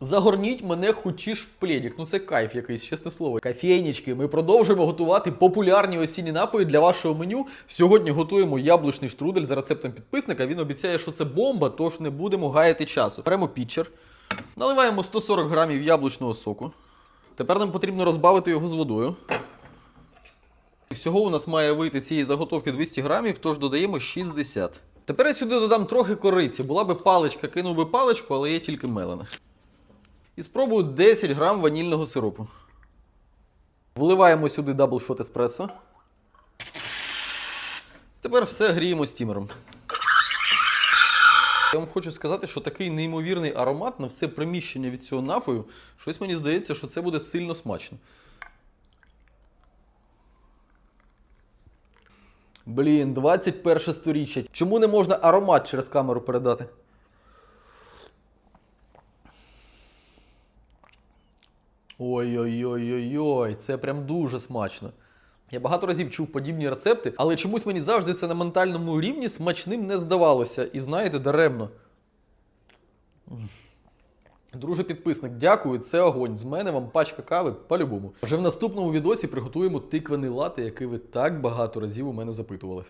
Загорніть мене хочеш в пледік. Ну це кайф якийсь, чесне слово. Кафейнічки, ми продовжуємо готувати популярні осінні напої для вашого меню. Сьогодні готуємо яблучний штрудель за рецептом підписника. Він обіцяє, що це бомба, тож не будемо гаяти часу. Беремо пітчер, наливаємо 140 грамів яблучного соку. Тепер нам потрібно розбавити його з водою. Всього у нас має вийти цієї заготовки 200 грамів, тож додаємо 60. Тепер я сюди додам трохи кориці. Була би паличка, кинув би паличку, але є тільки мелена. І спробую 10 грам ванільного сиропу. Вливаємо сюди даблшот еспресо. Тепер все гріємо стімером. Я вам хочу сказати, що такий неймовірний аромат на все приміщення від цього напою. Щось мені здається, що це буде сильно смачно. Блін, 21 сторіччя. Чому не можна аромат через камеру передати? Ой-ой-ой-ой-ой, це прям дуже смачно. Я багато разів чув подібні рецепти, але чомусь мені завжди це на ментальному рівні смачним не здавалося. І знаєте, даремно. Друже підписник, дякую, це огонь. З мене вам пачка кави по-любому. Вже в наступному відосі приготуємо тиквений лати, який ви так багато разів у мене запитували.